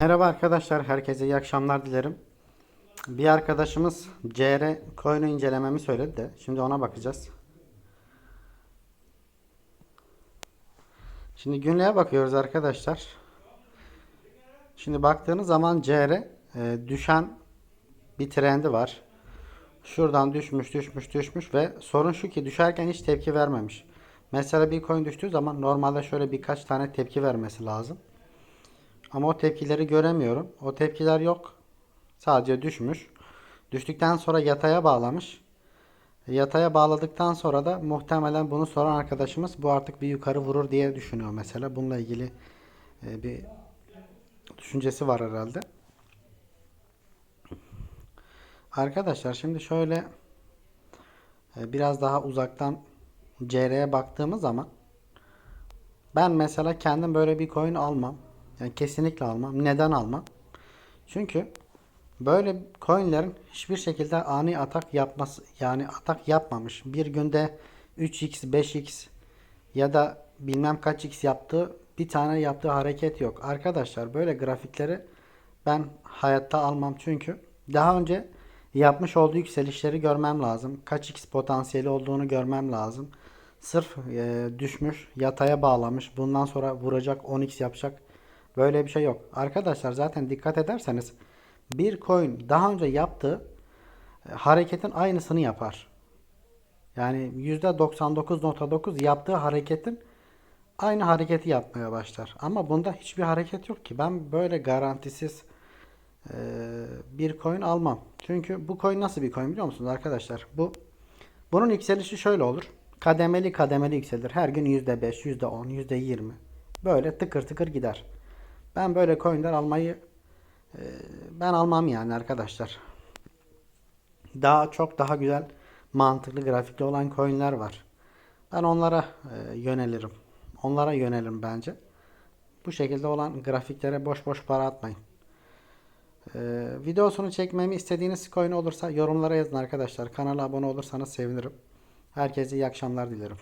Merhaba arkadaşlar, herkese iyi akşamlar dilerim. Bir arkadaşımız CR coin'u incelememi söyledi de şimdi ona bakacağız. Şimdi günlüğe bakıyoruz arkadaşlar. Şimdi baktığınız zaman CR e, düşen bir trendi var. Şuradan düşmüş, düşmüş, düşmüş ve sorun şu ki düşerken hiç tepki vermemiş. Mesela bir coin düştüğü zaman normalde şöyle birkaç tane tepki vermesi lazım. Ama o tepkileri göremiyorum. O tepkiler yok. Sadece düşmüş. Düştükten sonra yataya bağlamış. Yataya bağladıktan sonra da muhtemelen bunu soran arkadaşımız bu artık bir yukarı vurur diye düşünüyor mesela. Bununla ilgili e, bir düşüncesi var herhalde. Arkadaşlar şimdi şöyle e, biraz daha uzaktan CR'ye baktığımız zaman ben mesela kendim böyle bir coin almam. Yani kesinlikle almam. Neden almam? Çünkü böyle coinlerin hiçbir şekilde ani atak yapması yani atak yapmamış. Bir günde 3x, 5x ya da bilmem kaç x yaptığı bir tane yaptığı hareket yok. Arkadaşlar böyle grafikleri ben hayatta almam çünkü daha önce yapmış olduğu yükselişleri görmem lazım. Kaç x potansiyeli olduğunu görmem lazım. Sırf e, düşmüş, yataya bağlamış. Bundan sonra vuracak 10x yapacak. Böyle bir şey yok. Arkadaşlar zaten dikkat ederseniz bir coin daha önce yaptığı e, hareketin aynısını yapar. Yani %99.9 yaptığı hareketin aynı hareketi yapmaya başlar. Ama bunda hiçbir hareket yok ki. Ben böyle garantisiz e, bir coin almam. Çünkü bu coin nasıl bir coin biliyor musunuz arkadaşlar? Bu bunun yükselişi şöyle olur. Kademeli kademeli yükselir. Her gün %5, %10, %20 böyle tıkır tıkır gider. Ben böyle coinler almayı e, ben almam yani arkadaşlar. Daha çok daha güzel mantıklı grafikli olan coinler var. Ben onlara e, yönelirim. Onlara yönelirim bence. Bu şekilde olan grafiklere boş boş para atmayın. Ee, videosunu çekmemi istediğiniz coin olursa yorumlara yazın arkadaşlar. Kanala abone olursanız sevinirim. Herkese iyi akşamlar dilerim.